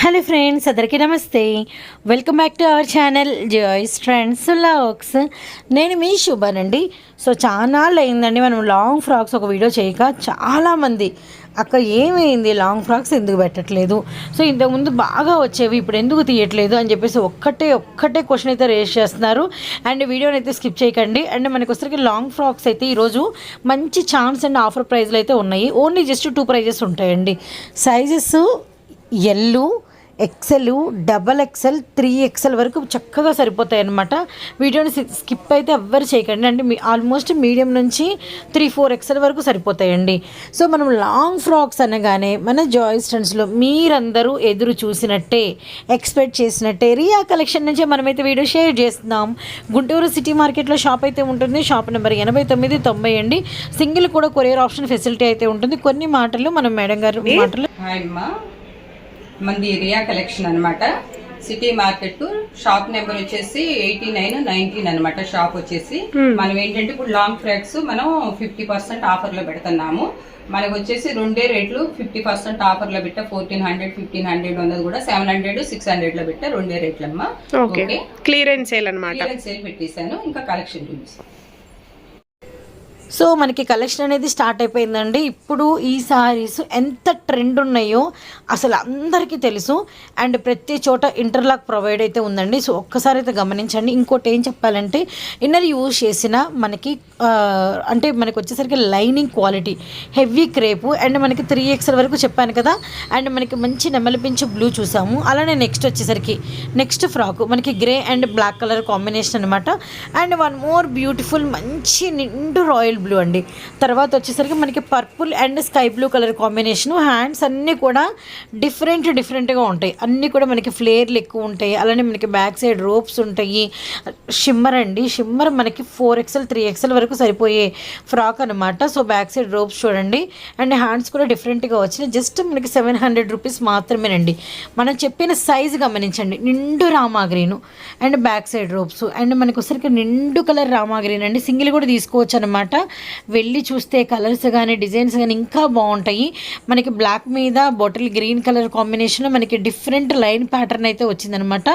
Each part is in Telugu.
హలో ఫ్రెండ్స్ అందరికీ నమస్తే. Welcome back to our channel joys friends లాక్స్ నేను మీ శుభానండి. సో చాలా అయిందండి మనం లాంగ్ ఫ్రాక్స్ ఒక వీడియో చేయక చాలామంది అక్క ఏమైంది? లాంగ్ ఫ్రాక్స్ ఎందుకు పెట్టట్లేదు? సో ఇంతకుముందు బాగా వచ్చేవి ఇప్పుడు ఎందుకు తీయట్లేదు? అని చెప్పేసి ఒక్కటే ఒక్కటే క్వశ్చన్ అయితే రేస్ చేస్తున్నారు. అండ్ వీడియోని అయితే స్కిప్ చేయకండి. అండ్ మనకి వచ్చరికి లాంగ్ ఫ్రాక్స్ అయితే ఈరోజు మంచి ఛాన్స్ అండ్ ఆఫర్ ప్రైస్లు అయితే ఉన్నాయి. ఓన్లీ జస్ట్ టూ ప్రైజెస్ ఉంటాయండి. Sizes L XL double XL three XL వరకు చక్కగా సరిపోతాయి అనమాట వీడియోని స్కిప్ అయితే ఎవ్వరు చేయకండి. అంటే మీ ఆల్మోస్ట్ మీడియం నుంచి త్రీ ఫోర్ ఎక్సెల్ వరకు సరిపోతాయండి. సో మనం లాంగ్ ఫ్రాక్స్ అనగానే మన జాయ్ స్టెంట్స్లో మీరందరూ ఎదురు చూసినట్టే ఎక్స్పెక్ట్ చేసినట్టే రియా కలెక్షన్ నుంచే మనమైతే వీడియో షేర్ చేస్తున్నాం. గుంటూరు సిటీ మార్కెట్లో షాప్ అయితే ఉంటుంది. షాప్ నెంబర్ ఎనభై తొమ్మిది తొంభై అండి. సింగిల్ కూడా కొరియర్ ఆప్షన్ ఫెసిలిటీ అయితే ఉంటుంది. కొన్ని మాటలు మనం మేడం గారు మాటలు హాయ్ అమ్మా. మంది రియా కలెక్షన్ అన్నమాట. సిటీ మార్కెట్ షాప్ నెంబర్ వచ్చేసి ఎయిటీ నైన్ నైన్టీన్ అనమాట షాప్ వచ్చేసి. మనం ఏంటంటే ఇప్పుడు లాంగ్ ఫ్రాక్స్ మనం ఫిఫ్టీ పర్సెంట్ ఆఫర్లో పెడుతున్నాము. మనకు వచ్చేసి రెండే రేట్లు ఫిఫ్టీ పర్సెంట్ ఆఫర్లో పెట్టా ఫోర్టీన్ హండ్రెడ్ ఫిఫ్టీన్ హండ్రెడ్ ఉన్నది కూడా సెవెన్ హండ్రెడ్ సిక్స్ హండ్రెడ్లో పెట్టా రెండే రేట్లమ్మా. ఓకే క్లియరెన్స్ సేల్ అనమాట క్లియరెన్స్ సేల్ పెట్టేశాను. ఇంకా కలెక్షన్ చూపిస్తాను. సో మనకి కలెక్షన్ అనేది స్టార్ట్ అయిపోయిందండి. ఇప్పుడు ఈ సారీస్ ఎంత ట్రెండ్ ఉన్నాయో అసలు అందరికీ తెలుసు. అండ్ ప్రతి చోట ఇంటర్లాక్ ప్రొవైడ్ అయితే ఉందండి. సో ఒక్కసారి అయితే గమనించండి. ఇంకోటి ఏం చెప్పాలంటే ఇన్నర్ యూజ్ చేసిన మనకి అంటే మనకి వచ్చేసరికి lining quality heavy crepe and మనకి త్రీ ఎక్స్ఎల్ వరకు చెప్పాను కదా. అండ్ మనకి మంచి నెమలిపించి బ్లూ చూసాము. అలానే నెక్స్ట్ వచ్చేసరికి నెక్స్ట్ ఫ్రాక్ మనకి grey and black colour combination అనమాట అండ్ వన్ మోర్ బ్యూటిఫుల్ మంచి నిండు రాయల్ బ్లూ అండి. తర్వాత వచ్చేసరికి మనకి purple and sky blue colour combination. Hands అన్నీ కూడా డిఫరెంట్ డిఫరెంట్గా ఉంటాయి. అన్నీ కూడా మనకి ఫ్లేర్లు ఎక్కువ ఉంటాయి. అలానే మనకి బ్యాక్ సైడ్ రోప్స్ ఉంటాయి. షిమ్మర్ అండి. షిమ్మర్ మనకి ఫోర్ ఎక్స్ఎల్ త్రీ ఎక్స్ఎల్ వరకు సరిపోయే ఫ్రాక్ అనమాట సో బ్యాక్ సైడ్ రోప్స్ చూడండి. అండ్ హ్యాండ్స్ కూడా డిఫరెంట్గా వచ్చినాయి. జస్ట్ మనకి సెవెన్ హండ్రెడ్ రూపీస్ మాత్రమేనండి. మనం చెప్పిన సైజు గమనించండి. నిండు రామాగ్రీను and back side ropes. And మనకి ఒకసారికి నిండు కలర్ రామాగ్రీన్ అండి సింగిల్ కూడా తీసుకోవచ్చు అనమాట వెళ్ళి చూస్తే కలర్స్ కానీ డిజైన్స్ కానీ ఇంకా బాగుంటాయి. మనకి బ్లాక్ మీద బాటిల్ గ్రీన్ కలర్ కాంబినేషన్లో మనకి డిఫరెంట్ లైన్ ప్యాటర్న్ అయితే వచ్చిందనమాట.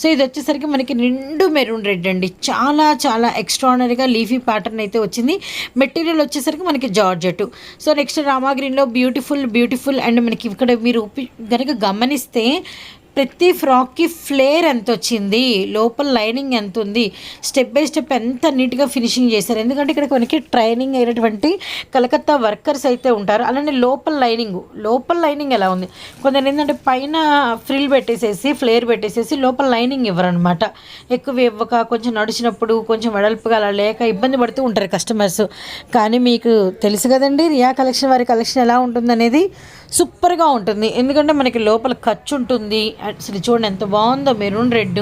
సో ఇది వచ్చేసరికి మనకి నిండు మెరూన్ రెడ్ అండి. చాలా చాలా ఎక్స్ట్రానరీగా లీఫీ ప్యాటర్న్ అయితే వచ్చింది. మెటీరియల్ వచ్చేసరికి మనకి జార్జెట్. సో నెక్స్ట్ రామా గ్రీన్లో బ్యూటిఫుల్ బ్యూటిఫుల్ అండ్ మనకి ఇక్కడ మీరు కనుక గమనిస్తే ప్రతి ఫ్రాక్కి ఫ్లేర్ ఎంత వచ్చింది లోపల లైనింగ్ ఎంత ఉంది స్టెప్ బై స్టెప్ ఎంత నీట్గా ఫినిషింగ్ చేశారు? ఎందుకంటే ఇక్కడ మనకి ట్రైనింగ్ అయినటువంటి కలకత్తా వర్కర్స్ అయితే ఉంటారు. అలానే లోపల లైనింగ్ లోపల లైనింగ్ ఎలా ఉంది? కొందరు ఏంటంటే పైన ఫ్రిల్ పెట్టేసేసి ఫ్లేర్ పెట్టేసేసి లోపల లైనింగ్ ఇవ్వరనమాట ఎక్కువ ఇవ్వక కొంచెం నడిచినప్పుడు కొంచెం వెడల్పుగా అలా లేక ఇబ్బంది పడుతూ ఉంటారు కస్టమర్స్. కానీ మీకు తెలుసు కదండి రియా కలెక్షన్ వారి కలెక్షన్ ఎలా ఉంటుందనేది సూపర్గా ఉంటుంది. ఎందుకంటే మనకి లోపల ఖర్చు ఉంటుంది అసలు చూడండి ఎంత బాగుందో మెరూన్ రెడ్.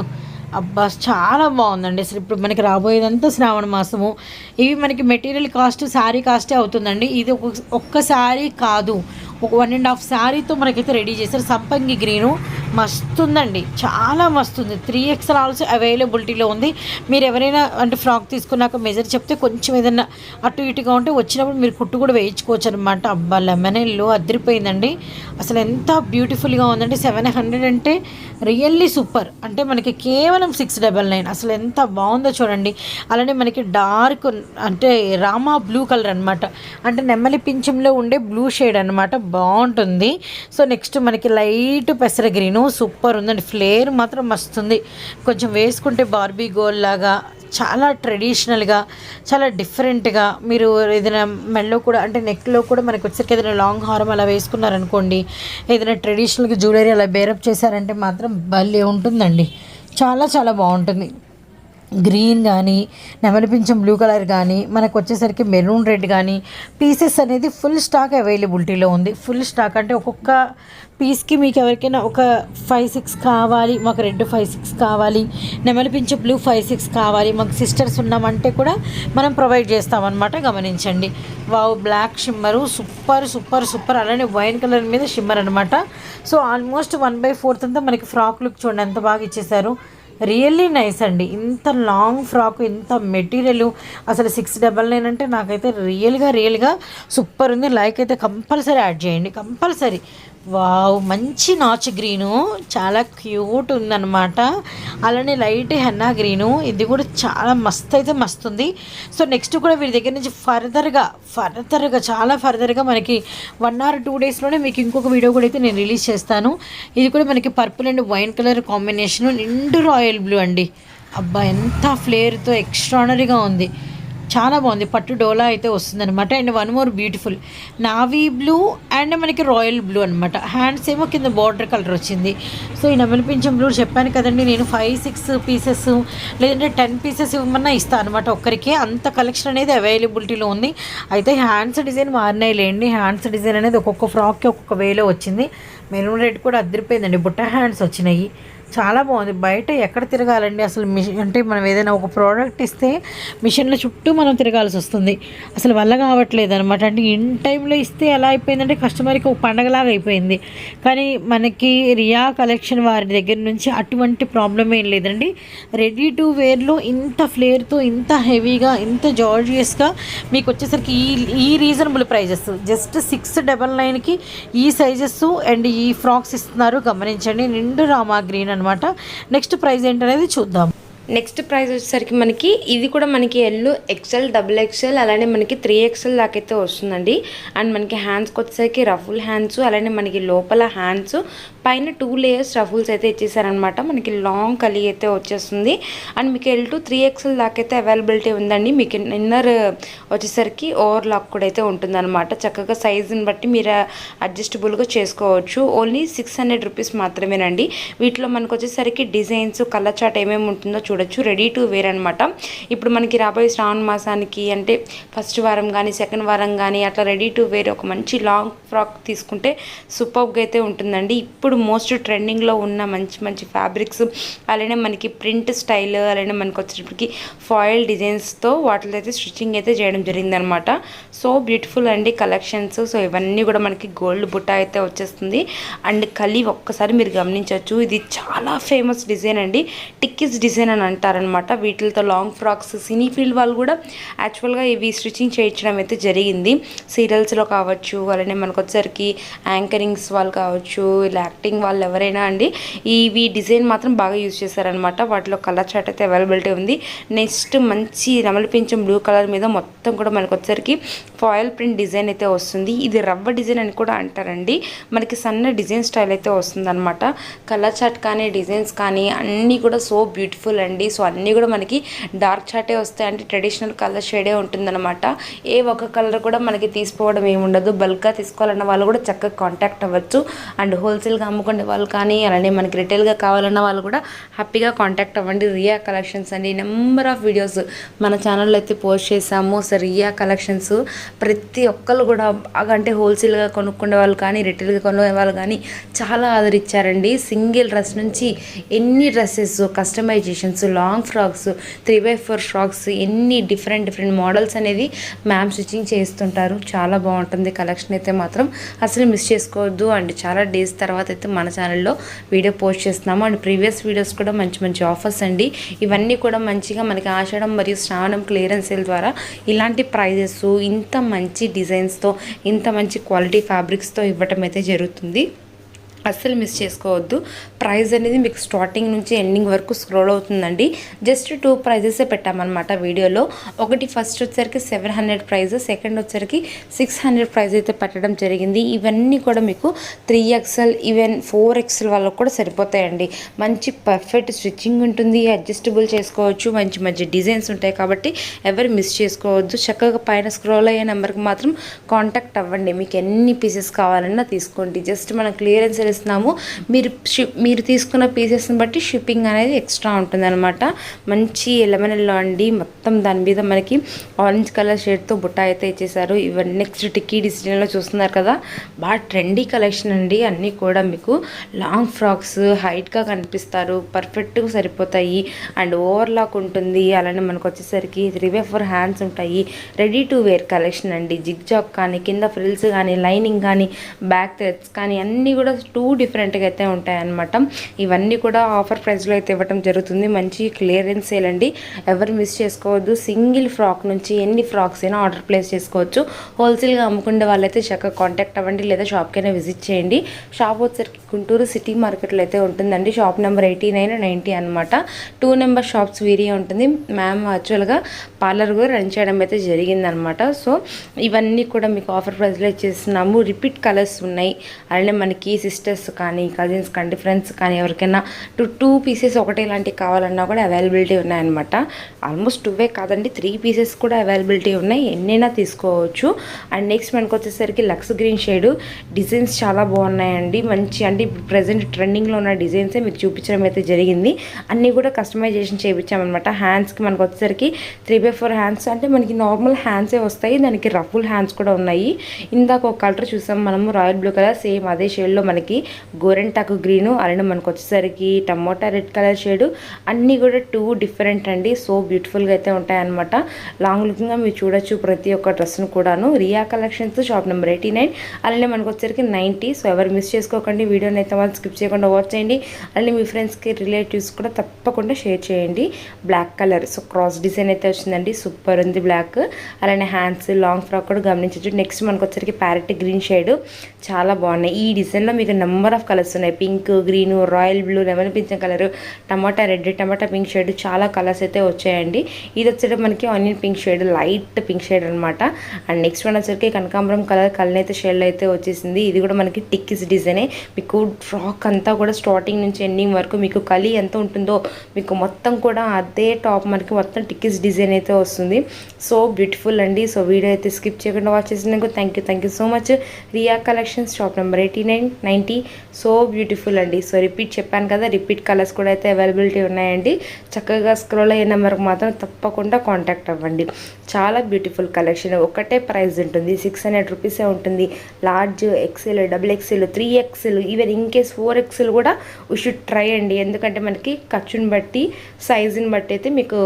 అబ్బా చాలా బాగుందండి. అసలు ఇప్పుడు మనకి రాబోయేదంతా శ్రావణ మాసము. ఇవి మనకి మెటీరియల్ కాస్ట్ శారీ కాస్టే అవుతుందండి. ఇది ఒక ఒక్క శారీ కాదు. ఒక వన్ అండ్ హాఫ్ శారీతో మనకైతే రెడీ చేశారు. సంపంగి గ్రీను. మస్తుందండి. చాలా మస్తు ఉంది త్రీ ఎక్స్ఎల్ ఆల్సో అవైలబిలిటీలో ఉంది. మీరు ఎవరైనా అంటే ఫ్రాక్ తీసుకున్నాక మెజర్ చెప్తే కొంచెం ఏదైనా అటు ఇటుగా ఉంటే వచ్చినప్పుడు మీరు కుట్టు కూడా వేయించుకోవచ్చు అనమాట అబ్బా లెమన్ ఎల్లో అదిరిపోయిందండి. అసలు ఎంత బ్యూటిఫుల్గా ఉందంటే సెవెన్ హండ్రెడ్ అంటే రియల్లీ సూపర్. అంటే మనకి కేవలం సిక్స్ డబల్ నైన్ అసలు ఎంత బాగుందో చూడండి. అలానే మనకి డార్క్ అంటే రామా బ్లూ కలర్ అనమాట అంటే నెమ్మలి పింఛంలో ఉండే బ్లూ షేడ్ అనమాట బాగుంటుంది. సో నెక్స్ట్ మనకి లైట్ పెసర గ్రీను సూపర్ ఉందండి. ఫ్లేర్ మాత్రం మస్తుంది కొంచెం వేసుకుంటే బార్బీ గోల్ లాగా చాలా ట్రెడిషనల్గా చాలా డిఫరెంట్గా మీరు ఏదైనా మెడలో కూడా అంటే నెక్లో కూడా మనకు వచ్చేసరికి ఏదైనా లాంగ్ హారం అలా వేసుకున్నారనుకోండి ఏదైనా ట్రెడిషనల్గా జ్యువెలరీ అలా బేరప్ చేశారంటే మాత్రం భలే ఉంటుందండి. చాలా చాలా బాగుంటుంది. గ్రీన్ కానీ నెమలిపించం బ్లూ కలర్ కానీ మనకు వచ్చేసరికి మెరూన్ రెడ్ కానీ పీసెస్ అనేది ఫుల్ స్టాక్ అవైలబిలిటీలో ఉంది. ఫుల్ స్టాక్ అంటే ఒక్కొక్క పీస్కి మీకు ఎవరికైనా ఒక ఫైవ్ సిక్స్ కావాలి మాకు రెడ్ ఫైవ్ సిక్స్ కావాలి నెమలిపించే బ్లూ ఫైవ్ సిక్స్ కావాలి మాకు సిస్టర్స్ ఉన్నామంటే కూడా మనం ప్రొవైడ్ చేస్తామన్నమాట గమనించండి. Wow black shimmer super super super అలానే వైన్ కలర్ మీద షిమ్మర్ అనమాట so almost one by fourth అంతా మనకి ఫ్రాక్ లుక్ చూడండి ఎంత బాగా ఇచ్చేసారు రియల్లీ నైస్ అండి. ఇంత లాంగ్ ఫ్రాక్ ఇంత మెటీరియల్ అసలు సిక్స్ డబల్ నైన్ అంటే నాకైతే రియల్గా రియల్గా సూపర్ ఉంది. లైక్ అయితే కంపల్సరీ యాడ్ చేయండి. కంపల్సరీ. వావ్ మంచి నాచ్ గ్రీను. చాలా క్యూట్ ఉందన్నమాట. అలానే లైట్ హెన్నా గ్రీను. ఇది కూడా చాలా మస్త్ అయితే మస్తు ఉంది. సో నెక్స్ట్ కూడా వీరి దగ్గర నుంచి ఫర్దర్గా ఫర్దర్గా చాలా ఫర్దర్గా మనకి వన్ ఆర్ టూ డేస్లోనే మీకు ఇంకొక వీడియో కూడా అయితే నేను రిలీజ్ చేస్తాను. ఇది కూడా మనకి purple and wine colour combination నిండు రాయల్ బ్లూ అండి. అబ్బా ఎంత ఫ్లేర్తో ఎక్స్ట్రానరీగా ఉంది. చాలా బాగుంది. పట్టు డోలా అయితే వస్తుందన్నమాట. And one more beautiful. Navy blue and మనకి రాయల్ బ్లూ అనమాట హ్యాండ్స్ ఏమో కింద బార్డర్ కలర్ వచ్చింది. సో ఈ నెమలిపించం బ్లూ చెప్పాను కదండి. నేను ఫైవ్ సిక్స్ పీసెస్ లేదంటే టెన్ పీసెస్ ఇవ్వమన్నా ఇస్తాను అనమాట ఒక్కరికి. అంత కలెక్షన్ అనేది అవైలబిలిటీలో ఉంది. అయితే హ్యాండ్స్ డిజైన్ మారినాయి లేండి. హ్యాండ్స్ డిజైన్ అనేది ఒక్కొక్క ఫ్రాక్కి ఒక్కొక్క వేలో వచ్చింది. మెరూన్ రెడ్ కూడా అద్దరిపోయిందండి. బుట్ట హ్యాండ్స్ వచ్చినాయి. చాలా బాగుంది. బయట ఎక్కడ తిరగాలండి? అసలు మిషన్ అంటే మనం ఏదైనా ఒక ప్రోడక్ట్ ఇస్తే మిషన్ల చుట్టూ మనం తిరగాల్సి వస్తుంది. అసలు వల్ల కావట్లేదు అనమాట అంటే ఇన్ టైంలో ఇస్తే ఎలా అయిపోయిందంటే కస్టమర్కి ఒక పండగలాగా అయిపోయింది. కానీ మనకి రియా కలెక్షన్ వారి దగ్గర నుంచి అటువంటి ప్రాబ్లం ఏం లేదండి. రెడీ టు వేర్లో ఇంత ఫ్లేర్తో ఇంత హెవీగా ఇంత జార్జియస్గా మీకు వచ్చేసరికి ఈ ఈ reasonable prices. Just six double నైన్కి ఈ సైజెస్ అండ్ ఈ ఫ్రాక్స్ ఇస్తున్నారు. గమనించండి. నిండు రామా గ్రీన్ అనమాట నెక్స్ట్ ప్రైజ్ ఏంటనేది చూద్దాం. నెక్స్ట్ ప్రైస్ వచ్చేసరికి మనకి ఇది కూడా మనకి ఎల్ ఎక్సెల్ డబుల్ ఎక్సెల్ అలానే మనకి త్రీ ఎక్సెల్ దాకైతే వస్తుందండి. అండ్ మనకి హ్యాండ్స్కి వచ్చేసరికి రఫుల్ హ్యాండ్స్ అలానే మనకి లోపల హ్యాండ్స్ పైన టూ లేయర్స్ రఫుల్స్ అయితే ఇచ్చేసారనమాట మనకి లాంగ్ కలి అయితే వచ్చేస్తుంది. అండ్ మీకు ఎల్ టు త్రీ ఎక్సెల్ దాకైతే అవైలబిలిటీ ఉందండి. మీకు ఇన్నర్ వచ్చేసరికి ఓవర్ లాక్ కూడా అయితే ఉంటుందన్నమాట. చక్కగా సైజుని బట్టి మీరు అడ్జస్టబుల్గా చేసుకోవచ్చు. ఓన్లీ సిక్స్ హండ్రెడ్ రూపీస్ మాత్రమేనండి. వీటిలో మనకు వచ్చేసరికి డిజైన్స్ కలర్ చాట్ ఏమేమి ఉంటుందో చూడొచ్చు రెడీ టు వేర్ అనమాట ఇప్పుడు మనకి రాబోయే శ్రావణ మాసానికి అంటే ఫస్ట్ వారం కానీ సెకండ్ వారం కానీ అట్లా రెడీ టు వేర్ ఒక మంచి లాంగ్ ఫ్రాక్ తీసుకుంటే సూపర్గా అయితే ఉంటుందండి. ఇప్పుడు మోస్ట్ ట్రెండింగ్లో ఉన్న మంచి మంచి ఫ్యాబ్రిక్స్ అలానే మనకి ప్రింట్ స్టైల్ అలానే మనకి వచ్చేటప్పటికి ఫాయిల్ డిజైన్స్తో వాటిలో అయితే స్టిచ్చింగ్ అయితే చేయడం జరిగిందనమాట సో బ్యూటిఫుల్ అండి కలెక్షన్స్ సో ఇవన్నీ కూడా మనకి గోల్డ్ బుట్ట అయితే వచ్చేస్తుంది. అండ్ కలి ఒక్కసారి మీరు గమనించవచ్చు. ఇది చాలా ఫేమస్ డిజైన్ అండి. టిక్కిస్ డిజైన్ అని అంటారనమాట. వీటితో లాంగ్ ఫ్రాక్స్ సినీ ఫీల్డ్ వాళ్ళు కూడా యాక్చువల్గా ఇవి స్టిచ్చింగ్ చేయించడం అయితే జరిగింది. సీరియల్స్లో కావచ్చు అలానే మనకు వచ్చేసరికి యాంకరింగ్స్ వాళ్ళు కావచ్చు ఇలా యాక్టింగ్ వాళ్ళు ఎవరైనా అండి ఇవి డిజైన్ మాత్రం బాగా యూజ్ చేశారనమాట. వాటిలో కలర్ చార్ట్ అయితే అవైలబిలిటీ ఉంది. నెక్స్ట్ మంచి రమలిపించం బ్లూ కలర్ మీద మొత్తం కూడా మనకు వచ్చేసరికి ఫాయిల్ ప్రింట్ డిజైన్ అయితే వస్తుంది. ఇది రవ్వ డిజైన్ అని కూడా అంటారండి. మనకి సన్న డిజైన్ స్టైల్ అయితే వస్తుంది అనమాట కలర్ చార్ట్ కానీ డిజైన్స్ కానీ అన్నీ కూడా సో బ్యూటిఫుల్ అండి. సో అన్నీ కూడా మనకి డార్క్ చార్టే వస్తాయి. అంటే ట్రెడిషనల్ కలర్ షేడే ఉంటుందన్నమాట. ఏ ఒక్క కలర్ కూడా మనకి తీసుకోవడం ఏముండదు బల్క్గా తీసుకోవాలన్న వాళ్ళు కూడా చక్కగా కాంటాక్ట్ అవ్వచ్చు. అండ్ హోల్సేల్గా అమ్ముకునే వాళ్ళు కానీ అలానే మనకి రిటైల్గా కావాలన్న వాళ్ళు కూడా హ్యాపీగా కాంటాక్ట్ అవ్వండి. రియా కలెక్షన్స్ అండి. నెంబర్ ఆఫ్ వీడియోస్ మన ఛానల్లో అయితే పోస్ట్ చేసాము సో రియా కలెక్షన్స్ ప్రతి ఒక్కరు కూడా బాగా అంటే హోల్సేల్గా కొనుక్కునే వాళ్ళు కానీ రిటైల్గా కొనుక్కునే వాళ్ళు కానీ చాలా ఆదరించారండి. సింగిల్ డ్రెస్ నుంచి ఎన్ని dresses customizations long frocks three by four frocks ఎన్ని డిఫరెంట్ డిఫరెంట్ మోడల్స్ అనేది మ్యామ్ స్టిచ్చింగ్ చేస్తుంటారు. చాలా బాగుంటుంది. కలెక్షన్ అయితే మాత్రం అసలు మిస్ చేసుకోవద్దు. అండ్ చాలా డేస్ తర్వాత అయితే మన ఛానల్లో వీడియో పోస్ట్ చేస్తున్నాము. అండ్ ప్రీవియస్ వీడియోస్ కూడా మంచి మంచి ఆఫర్స్ అండి. ఇవన్నీ కూడా మంచిగా మనకి ఆషాఢం మరియు శ్రావణం క్లియరెన్స్ సేల్ ద్వారా ఇలాంటి ప్రైజెస్ ఇంత మంచి డిజైన్స్తో ఇంత మంచి క్వాలిటీ ఫ్యాబ్రిక్స్తో ఇవ్వటం అయితే జరుగుతుంది. అస్సలు మిస్ చేసుకోవద్దు. ప్రైస్ అనేది మీకు స్టార్టింగ్ నుంచి ఎండింగ్ వరకు స్క్రోల్ అవుతుందండి. జస్ట్ టూ ప్రైజెసే పెట్టామన్నమాట వీడియోలో. ఒకటి ఫస్ట్ వచ్చేసరికి సెవెన్ హండ్రెడ్ ప్రైజ్ సెకండ్ వచ్చేసరికి సిక్స్ హండ్రెడ్ ప్రైజ్ అయితే పెట్టడం జరిగింది. ఇవన్నీ కూడా మీకు three XL even four XL వాళ్ళకు కూడా సరిపోతాయండి. మంచి పర్ఫెక్ట్ స్టిచ్చింగ్ ఉంటుంది అడ్జస్టబుల్ చేసుకోవచ్చు మంచి మంచి డిజైన్స్ ఉంటాయి కాబట్టి ఎవరు మిస్ చేసుకోవద్దు. చక్కగా పైన స్క్రోల్ అయ్యే నెంబర్కి మాత్రం కాంటాక్ట్ అవ్వండి. మీకు ఎన్ని పీసెస్ కావాలన్నా తీసుకోండి. జస్ట్ మనం క్లియరెన్స్ చేస్తున్నాము మీరు షిప్ మీరు తీసుకున్న పీసెస్ని బట్టి షిప్పింగ్ అనేది ఎక్స్ట్రా ఉంటుందన్నమాట. మంచి లెమన్ ఎల్లో అండి మొత్తం దాని మీద మనకి ఆరెంజ్ కలర్ షేడ్తో బుట్ట అయితే ఇచ్చేసారు ఇవన్నీ నెక్స్ట్ టిక్కీ డిజైన్లో చూస్తున్నారు కదా. బాగా ట్రెండీ కలెక్షన్ అండి. అన్నీ కూడా మీకు లాంగ్ ఫ్రాక్స్ హైట్గా కనిపిస్తారు. పర్ఫెక్ట్గా సరిపోతాయి. అండ్ ఓవర్లాక్ ఉంటుంది. అలానే మనకు వచ్చేసరికి త్రీ బై ఫోర్ హ్యాండ్స్ ఉంటాయి. రెడీ టు వేర్ కలెక్షన్ అండి. జిగ్ జాక్ కానీ కింద ఫ్రిల్స్ కానీ లైనింగ్ కానీ బ్యాక్ థ్రెడ్స్ కానీ అన్నీ కూడా టూ డిఫరెంట్గా అయితే ఉంటాయన్నమాట. ఇవన్నీ కూడా ఆఫర్ ప్రైస్లో అయితే ఇవ్వడం జరుగుతుంది. మంచి క్లియరెన్స్ సేల్ అండి ఎవరు మిస్ చేసుకోవద్దు. సింగిల్ ఫ్రాక్ నుంచి ఎన్ని ఫ్రాక్స్ అయినా ఆర్డర్ ప్లేస్ చేసుకోవచ్చు. హోల్సేల్గా అమ్ముకునే వాళ్ళైతే చక్కగా కాంటాక్ట్ అవ్వండి. లేదా షాప్కైనా విజిట్ చేయండి. షాప్ వచ్చేసరికి గుంటూరు సిటీ మార్కెట్లో అయితే ఉంటుందండి. Shop number eighty nine ninety అనమాట టూ నెంబర్ షాప్స్ వీరియా ఉంటుంది. మ్యామ్ యాక్చువల్గా పార్లర్ కూడా రన్ చేయడం అయితే జరిగిందనమాట సో ఇవన్నీ కూడా మీకు ఆఫర్ ప్రైస్లో ఇచ్చేస్తున్నాము. రిపీట్ కలర్స్ ఉన్నాయి. అలానే మనకి సిస్టర్స్ కానీ కజిన్స్ కానీ ఫ్రెండ్స్ కానీ ఎవరికైనా టూ టూ పీసెస్ ఒకటే ఇలాంటివి కావాలన్నా కూడా అవైలబిలిటీ ఉన్నాయన్నమాట. ఆల్మోస్ట్ టూవే కాదండి త్రీ పీసెస్ కూడా అవైలబిలిటీ ఉన్నాయి. ఎన్నైనా తీసుకోవచ్చు. అండ్ నెక్స్ట్ మనకు వచ్చేసరికి లక్స్ గ్రీన్ షేడ్ డిజైన్స్ చాలా బాగున్నాయండి. మంచి అంటే ఇప్పుడు ప్రజెంట్ ట్రెండింగ్లో ఉన్న డిజైన్సే మీకు చూపించడం అయితే జరిగింది. అన్నీ కూడా కస్టమైజేషన్ చేయించామన్నమాట. హ్యాండ్స్కి మనకు వచ్చేసరికి త్రీ బై ఫోర్ హ్యాండ్స్ అంటే మనకి నార్మల్ హ్యాండ్సే వస్తాయి. దానికి రఫుల్ హ్యాండ్స్ కూడా ఉన్నాయి. ఇందాక ఒక కలర్ చూసాం మనము రాయల్ బ్లూ కలర్ సేమ్ అదే షేడ్లో మనకి గోరెంటాకు గ్రీను అలానే మనకు వచ్చేసరికి టమోటా రెడ్ కలర్ షేడ్ అన్నీ కూడా టూ డిఫరెంట్ అండి. సో బ్యూటిఫుల్గా అయితే ఉంటాయన్నమాట. లాంగ్ లుకింగ్గా మీరు చూడొచ్చు ప్రతి ఒక్క డ్రెస్ను కూడాను. Riya collections shop number eighty nine అలానే మనకు వచ్చేసరికి నైంటీ సో ఎవరు మిస్ చేసుకోకండి. వీడియోని అయితే వాళ్ళు స్కిప్ చేయకుండా వాచ్ చేయండి. అలానే మీ ఫ్రెండ్స్కి రిలేటివ్స్ కూడా తప్పకుండా షేర్ చేయండి. Black colour so cross design అయితే వచ్చిందండి. సూపర్ ఉంది బ్లాక్. అలానే హ్యాండ్స్ లాంగ్ ఫ్రాక్ కూడా గమనించవచ్చు నెక్స్ట్ మనకు వచ్చేసరికి ప్యారెట్ గ్రీన్ షేడ్. చాలా బాగున్నాయి. ఈ డిజైన్లో మీకు నెంబర్ ఆఫ్ కలర్స్ ఉన్నాయి. Pink green royal blue lemon pension colour tomato red tomato pink shade చాలా కలర్స్ అయితే వచ్చాయండి. ఇది వచ్చేటప్పుడు మనకి onion pink shade light pink shade అనమాట అండ్ నెక్స్ట్ వన్ వచ్చరికి కనకాంబరం కలర్ కలనైతే షేడ్ అయితే వచ్చేసింది. ఇది కూడా మనకి టిక్కిస్ డిజైనే. మీకు ఫ్రాక్ అంతా కూడా స్టార్టింగ్ నుంచి ఎండింగ్ వరకు మీకు కలి ఎంత ఉంటుందో మీకు మొత్తం కూడా అదే టాప్ మనకి మొత్తం టిక్కిస్ డిజైన్ అయితే వస్తుంది. సో బ్యూటిఫుల్ అండి. సో వీడియో అయితే స్కిప్ చేయకుండా వాచ్ చేసినందుకు thank you thank you so much. Riya collections shop number eighty nine ninety so beautiful అండి. సో రిపీట్ చెప్పాను కదా రిపీట్ కలర్స్ కూడా అయితే అవైలబిలిటీ ఉన్నాయండి. చక్కగా స్క్రోల్ అయ్యే నెంబర్కి మాత్రం తప్పకుండా కాంటాక్ట్ అవ్వండి. చాలా బ్యూటిఫుల్ కలెక్షన్ ఒకటే ప్రైస్ ఉంటుంది. సిక్స్ హండ్రెడ్ రూపీసే ఉంటుంది. Large XL double XL three XL even in case four XL కూడా వీ షుడ్ ట్రై అండి. ఎందుకంటే మనకి ఖర్చుని బట్టి సైజుని బట్టి అయితే మీకు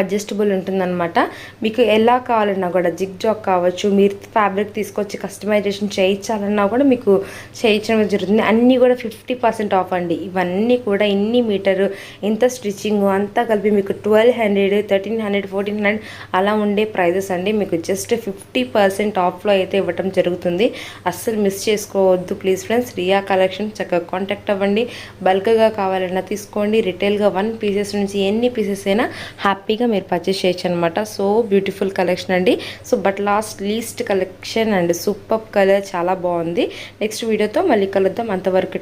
అడ్జస్టబుల్ ఉంటుందన్నమాట. మీకు ఎలా కావాలన్నా కూడా జిగ్ జాగ్ కావచ్చు మీరు ఫ్యాబ్రిక్ తీసుకొచ్చి కస్టమైజేషన్ చేయించాలన్నా కూడా మీకు చేయించడం జరుగుతుంది. అన్నీ కూడా ఫిఫ్టీ పర్సెంట్ ఆఫ్ అండి. ఇవన్నీ కూడా ఇన్ని మీటరు ఇంత స్టిచ్చింగ్ అంతా కలిపి మీకు twelve hundred thirteen hundred fourteen hundred అలా ఉండే ప్రైజెస్ అండి. మీకు జస్ట్ ఫిఫ్టీ పర్సెంట్ ఆఫ్లో అయితే ఇవ్వటం జరుగుతుంది. అస్సలు మిస్ చేసుకోవద్దు. ప్లీజ్ ఫ్రెండ్స్ రియా కలెక్షన్ చక్కగా కాంటాక్ట్ అవ్వండి. బల్క్గా కావాలన్నా తీసుకోండి. రిటైల్గా వన్ పీసెస్ నుంచి ఎన్ని పీసెస్ అయినా హ్యాపీగా మీరు పర్చేస్ చేయొచ్చు అనమాట సో బ్యూటిఫుల్ కలెక్షన్ అండి. So but last least collection and. Super colour చాలా బాగుంది. నెక్స్ట్ వీడియోతో మళ్ళీ కలుద్దాం. అంతవరకు